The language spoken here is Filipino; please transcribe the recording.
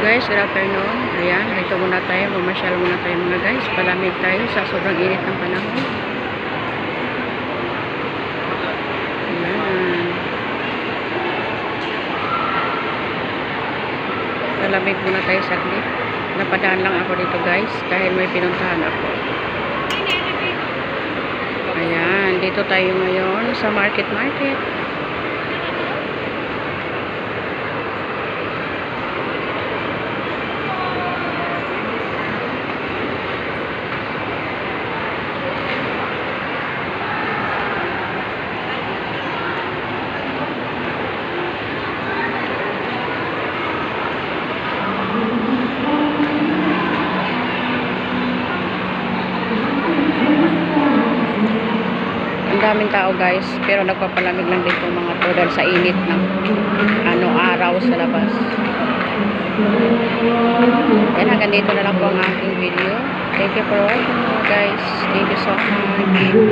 guys, good afternoon. Ayan, dito muna tayo, mamasyal muna tayo mga guys. Palamig tayo sa sobrang init ng panahon. Ayan. Palamig muna tayo saglit. Napadaan lang ako dito guys, dahil may pinuntahan ako. Ayan, dito tayo ngayon sa market market. Daming tao guys, pero nagpapalamig lang dito mga to dahil sa init ng ano araw sa labas. Yan, hanggang dito na lang po ang aking video. Thank you for watching guys. Thank you so much.